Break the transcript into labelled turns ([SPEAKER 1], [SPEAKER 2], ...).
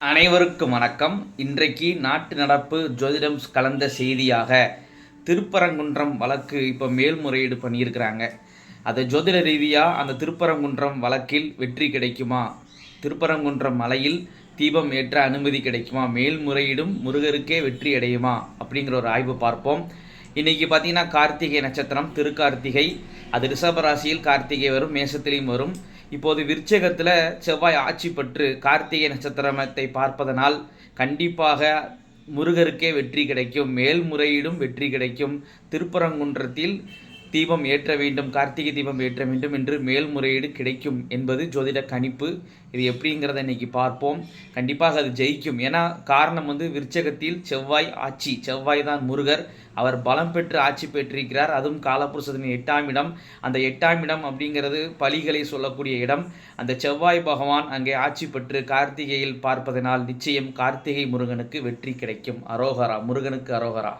[SPEAKER 1] அனைவருக்கும் வணக்கம். இன்றைக்கு நாட்டு நடப்பு ஜோதிடம் கலந்த செய்தியாக திருப்பரங்குன்றம் வழக்கு இப்போ மேல்முறையீடு பண்ணியிருக்கிறாங்க. அது ஜோதிட ரீதியாக அந்த திருப்பரங்குன்றம் வழக்கில் வெற்றி கிடைக்குமா? திருப்பரங்குன்றம் மலையில் தீபம் ஏற்ற அனுமதி கிடைக்குமா? மேல்முறையீடும் முருகருக்கே வெற்றி அடையுமா? அப்படிங்கிற ஒரு ஆய்வு பார்ப்போம். இன்றைக்கி பார்த்தீங்கன்னா கார்த்திகை நட்சத்திரம் திருக்கார்த்திகை. அது ரிஷப ராசியில் கார்த்திகை வரும் மேசத்திலையும் வரும். இப்போது விருச்சகத்தில் செவ்வாய் ஆட்சி பெற்று கார்த்திகை நட்சத்திரத்தை பார்ப்பதனால் கண்டிப்பாக முருகருக்கே வெற்றி கிடைக்கும் மேல்முறையீடும் வெற்றி கிடைக்கும். திருப்பரங்குன்றத்தில் தீபம் ஏற்ற வேண்டும் கார்த்திகை தீபம் ஏற்ற வேண்டும் என்று மேல்முறையீடு கிடைக்கும் என்பது ஜோதிட கணிப்பு. இது எப்படிங்கிறத இன்னைக்கு பார்ப்போம். கண்டிப்பாக அது ஜெயிக்கும். ஏன்னா காரணம் வந்து விருச்சகத்தில் செவ்வாய் ஆட்சி. செவ்வாய் தான் முருகர். அவர் பலம் பெற்று ஆட்சி பெற்றிருக்கிறார். அதுவும் காலப்புருஷத்தின் எட்டாம் இடம். அந்த எட்டாம் இடம் அப்படிங்கிறது பலிகளை சொல்லக்கூடிய இடம். அந்த செவ்வாய் பகவான் அங்கே ஆட்சி பெற்று கார்த்திகையில் பார்ப்பதனால் நிச்சயம் கார்த்திகை முருகனுக்கு வெற்றி கிடைக்கும். அரோகரா முருகனுக்கு அரோகரா.